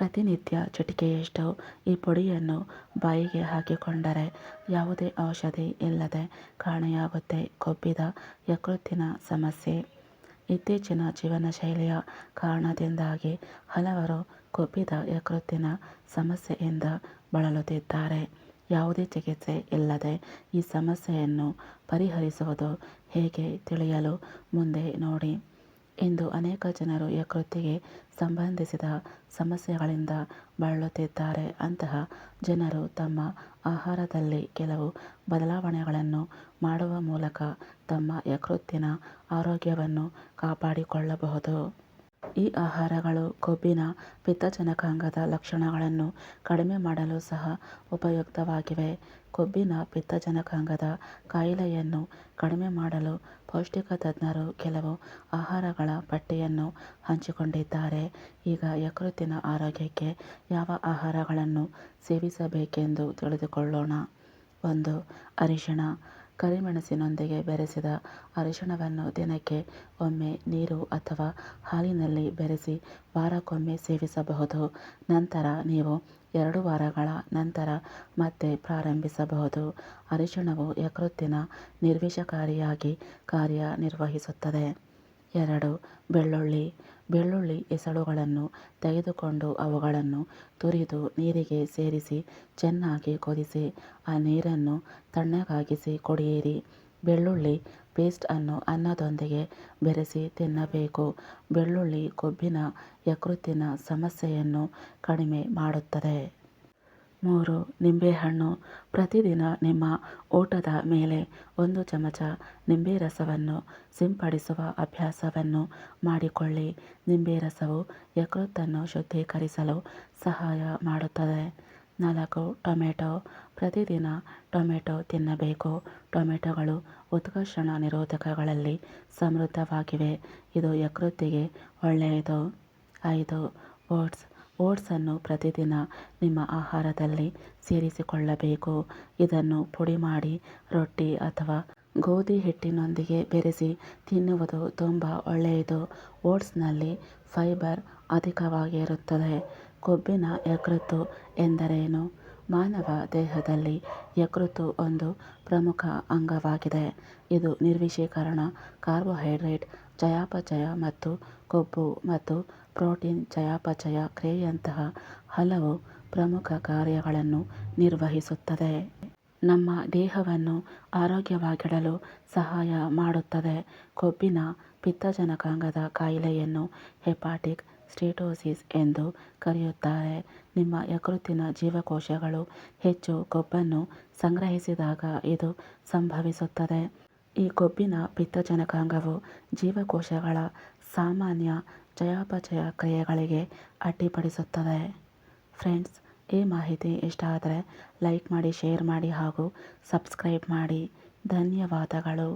ಪ್ರತಿನಿತ್ಯ ಚಟಿಕೆಯಷ್ಟು ಈ ಪುಡಿಯನ್ನು ಬಾಯಿಗೆ ಹಾಕಿಕೊಂಡರೆ ಯಾವುದೇ ಔಷಧಿ ಇಲ್ಲದೆ ಕಾಣೆಯಾಗುತ್ತೆ ಕೊಬ್ಬಿದ ಯಕೃತ್ತಿನ ಸಮಸ್ಯೆ. ಇತ್ತೀಚಿನ ಜೀವನ ಶೈಲಿಯ ಕಾರಣದಿಂದಾಗಿ ಹಲವರು ಕೊಬ್ಬಿದ ಯಕೃತ್ತಿನ ಸಮಸ್ಯೆಯಿಂದ ಬಳಲುತ್ತಿದ್ದಾರೆ. ಯಾವುದೇ ಚಿಕಿತ್ಸೆ ಇಲ್ಲದೆ ಈ ಸಮಸ್ಯೆಯನ್ನು ಪರಿಹರಿಸುವುದು ಹೇಗೆ ತಿಳಿಯಲು ಮುಂದೆ ನೋಡಿ. ಇಂದು ಅನೇಕ ಜನರು ಯಕೃತ್ತಿಗೆ ಸಂಬಂಧಿಸಿದ ಸಮಸ್ಯೆಗಳಿಂದ ಬಳಲುತ್ತಿದ್ದಾರೆ. ಅಂತಹ ಜನರು ತಮ್ಮ ಆಹಾರದಲ್ಲಿ ಕೆಲವು ಬದಲಾವಣೆಗಳನ್ನು ಮಾಡುವ ಮೂಲಕ ತಮ್ಮ ಯಕೃತ್ತಿನ ಆರೋಗ್ಯವನ್ನು ಕಾಪಾಡಿಕೊಳ್ಳಬಹುದು. ಈ ಆಹಾರಗಳು ಕೊಬ್ಬಿನ ಪಿತ್ತಜನಕಾಂಗದ ಲಕ್ಷಣಗಳನ್ನು ಕಡಿಮೆ ಮಾಡಲು ಸಹ ಉಪಯುಕ್ತವಾಗಿವೆ. ಕೊಬ್ಬಿನ ಪಿತ್ತಜನಕಾಂಗದ ಕಾಯಿಲೆಯನ್ನು ಕಡಿಮೆ ಮಾಡಲು ಪೌಷ್ಟಿಕ ತಜ್ಞರು ಕೆಲವು ಆಹಾರಗಳ ಪಟ್ಟಿಯನ್ನು ಹಂಚಿಕೊಂಡಿದ್ದಾರೆ. ಈಗ ಯಕೃತ್ತಿನ ಆರೋಗ್ಯಕ್ಕೆ ಯಾವ ಆಹಾರಗಳನ್ನು ಸೇವಿಸಬೇಕೆಂದು ತಿಳಿದುಕೊಳ್ಳೋಣ. ಒಂದು ಅರಿಶಿಣ ಕರಿಮೆಣಸಿನೊಂದಿಗೆ ಬೆರೆಸಿದ ಅರಿಶಿಣವನ್ನು ದಿನಕ್ಕೆ ಒಮ್ಮೆ ನೀರು ಅಥವಾ ಹಾಲಿನಲ್ಲಿ ಬೆರೆಸಿ ವಾರಕ್ಕೊಮ್ಮೆ ಸೇವಿಸಬಹುದು. ನಂತರ ನೀವು ಎರಡು ವಾರಗಳ ನಂತರ ಮತ್ತೆ ಪ್ರಾರಂಭಿಸಬಹುದು. ಅರಿಶಿಣವು ಯಕೃತ್ತಿನ ನಿರ್ವಿಷಕಾರಿಯಾಗಿ ಕಾರ್ಯನಿರ್ವಹಿಸುತ್ತದೆ. ಎರಡು ಬೆಳ್ಳುಳ್ಳಿ ಬೆಳ್ಳುಳ್ಳಿ ಎಸಳುಗಳನ್ನು ತೆಗೆದುಕೊಂಡು ಅವುಗಳನ್ನು ತುರಿದು ನೀರಿಗೆ ಸೇರಿಸಿ ಚೆನ್ನಾಗಿ ಕುದಿಸಿ, ಆ ನೀರನ್ನು ತಣ್ಣಗಾಗಿಸಿ ಕುಡಿಯಿರಿ. ಬೆಳ್ಳುಳ್ಳಿ ಪೇಸ್ಟ್ ಅನ್ನು ಅನ್ನದೊಂದಿಗೆ ಬೆರೆಸಿ ತಿನ್ನಬೇಕು. ಬೆಳ್ಳುಳ್ಳಿ ಕೊಬ್ಬಿನ ಯಕೃತ್ತಿನ ಸಮಸ್ಯೆಯನ್ನು ಕಡಿಮೆ ಮಾಡುತ್ತದೆ. ಮೂರು ನಿಂಬೆಹಣ್ಣು. ಪ್ರತಿದಿನ ನಿಮ್ಮ ಊಟದ ಮೇಲೆ ಒಂದು ಚಮಚ ನಿಂಬೆ ರಸವನ್ನು ಸಿಂಪಡಿಸುವ ಅಭ್ಯಾಸವನ್ನು ಮಾಡಿಕೊಳ್ಳಿ. ನಿಂಬೆ ರಸವು ಯಕೃತ್ತನ್ನು ಶುದ್ಧೀಕರಿಸಲು ಸಹಾಯ ಮಾಡುತ್ತದೆ. ನಾಲ್ಕು, ಟೊಮೆಟೊ. ಪ್ರತಿದಿನ ಟೊಮೆಟೊ ತಿನ್ನಬೇಕು. ಟೊಮೆಟೊಗಳು ಉತ್ಕರ್ಷಣ ನಿರೋಧಕಗಳಲ್ಲಿ ಸಮೃದ್ಧವಾಗಿವೆ. ಇದು ಯಕೃತ್ತಿಗೆ ಒಳ್ಳೆಯದು. ಐದು, ಓಟ್ಸ್. ಓಟ್ಸನ್ನು ಪ್ರತಿದಿನ ನಿಮ್ಮ ಆಹಾರದಲ್ಲಿ ಸೇರಿಸಿಕೊಳ್ಳಬೇಕು. ಇದನ್ನು ಪುಡಿ ಮಾಡಿ, ರೊಟ್ಟಿ ಅಥವಾ ಗೋಧಿ ಹಿಟ್ಟಿನೊಂದಿಗೆ ಬೆರೆಸಿ ತಿನ್ನುವುದು ತುಂಬ ಒಳ್ಳೆಯದು. ಓಟ್ಸ್ನಲ್ಲಿ ಫೈಬರ್ ಅಧಿಕವಾಗಿರುತ್ತದೆ. ಕೊಬ್ಬಿನ ಯಕೃತ್ತು ಎಂದರೇನು? ಮಾನವ ದೇಹದಲ್ಲಿ ಯಕೃತ್ತು ಒಂದು ಪ್ರಮುಖ ಅಂಗವಾಗಿದೆ. ಇದು ನಿರ್ವಿಷೀಕರಣ ಕಾರ್ಬೋಹೈಡ್ರೇಟ್, ಚಯಾಪಚಯ ಮತ್ತು ಕೊಬ್ಬು ಮತ್ತು ಪ್ರೋಟೀನ್ ಚಯಾಪಚಯ ಕ್ರಿಯೆಯಂತಹ ಹಲವು ಪ್ರಮುಖ ಕಾರ್ಯಗಳನ್ನು ನಿರ್ವಹಿಸುತ್ತದೆ. ನಮ್ಮ ದೇಹವನ್ನು ಆರೋಗ್ಯವಾಗಿಡಲು ಸಹಾಯ ಮಾಡುತ್ತದೆ. ಕೊಬ್ಬಿನ ಪಿತ್ತಜನಕಾಂಗದ ಕಾಯಿಲೆಯನ್ನು ಹೆಪಾಟಿಕ್ ಸ್ಟೀಟೋಸಿಸ್ ಎಂದು ಕರೆಯುತ್ತಾರೆ. ನಿಮ್ಮ ಯಕೃತ್ತಿನ ಜೀವಕೋಶಗಳು ಹೆಚ್ಚು ಕೊಬ್ಬನ್ನು ಸಂಗ್ರಹಿಸಿದಾಗ ಇದು ಸಂಭವಿಸುತ್ತದೆ. ಈ ಕೊಬ್ಬಿನ ಪಿತ್ತಜನಕಾಂಗವು ಜೀವಕೋಶಗಳ ಸಾಮಾನ್ಯ ಚಯಾಪಚಯ ಕ್ರಿಯೆಗಳಿಗೆ ಅಡ್ಡಿಪಡಿಸುತ್ತದೆ. ಫ್ರೆಂಡ್ಸ್, ಈ ಮಾಹಿತಿ ಇಷ್ಟ ಆದರೆ ಲೈಕ್ ಮಾಡಿ, ಶೇರ್ ಮಾಡಿ ಹಾಗೂ ಸಬ್ಸ್ಕ್ರೈಬ್ ಮಾಡಿ. ಧನ್ಯವಾದಗಳು.